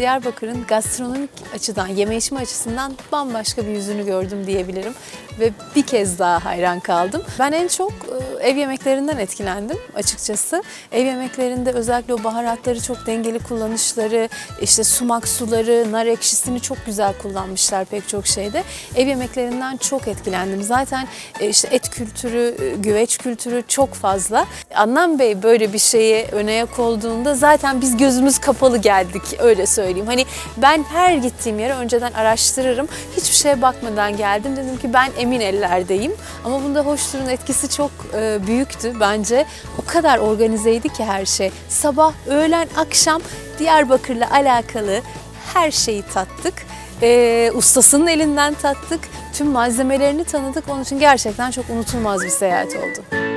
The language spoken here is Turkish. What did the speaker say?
Diyarbakır'ın gastronomik açıdan, yeme içme açısından bambaşka bir yüzünü gördüm diyebilirim. Ve bir kez daha hayran kaldım. Ben en çok e, ev yemeklerinden etkilendim açıkçası. Ev yemeklerinde özellikle o baharatları çok dengeli kullanışları, işte sumak suları, nar ekşisini çok güzel kullanmışlar pek çok şeyde. Ev yemeklerinden çok etkilendim. Zaten e, işte et kültürü, e, güveç kültürü çok fazla. Adnan Bey böyle bir şeye öne yak olduğunda zaten biz gözümüz kapalı geldik öyle söyleyeyim. Hani ben her gittiğim yere önceden araştırırım. Hiçbir şeye bakmadan geldim. Dedim ki ben emin ellerdeyim. Ama bunda hoşturun etkisi çok e, büyüktü bence. O kadar organizeydi ki her şey. Sabah, öğlen, akşam Diyarbakır'la alakalı her şeyi tattık. E, ustasının elinden tattık. Tüm malzemelerini tanıdık. Onun için gerçekten çok unutulmaz bir seyahat oldu.